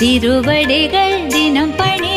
திருவடிகள் தினம் பணி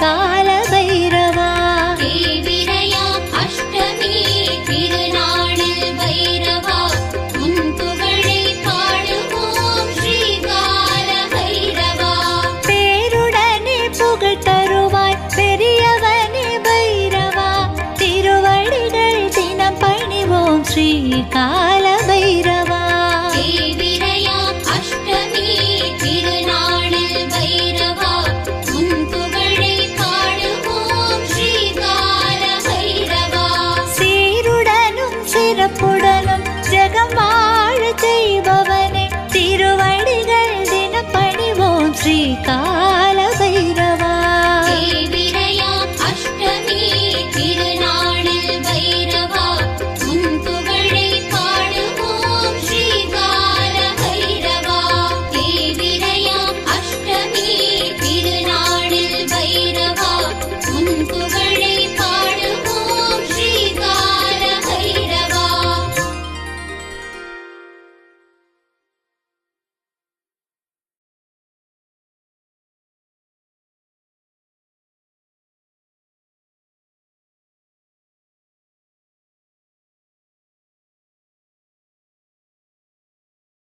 का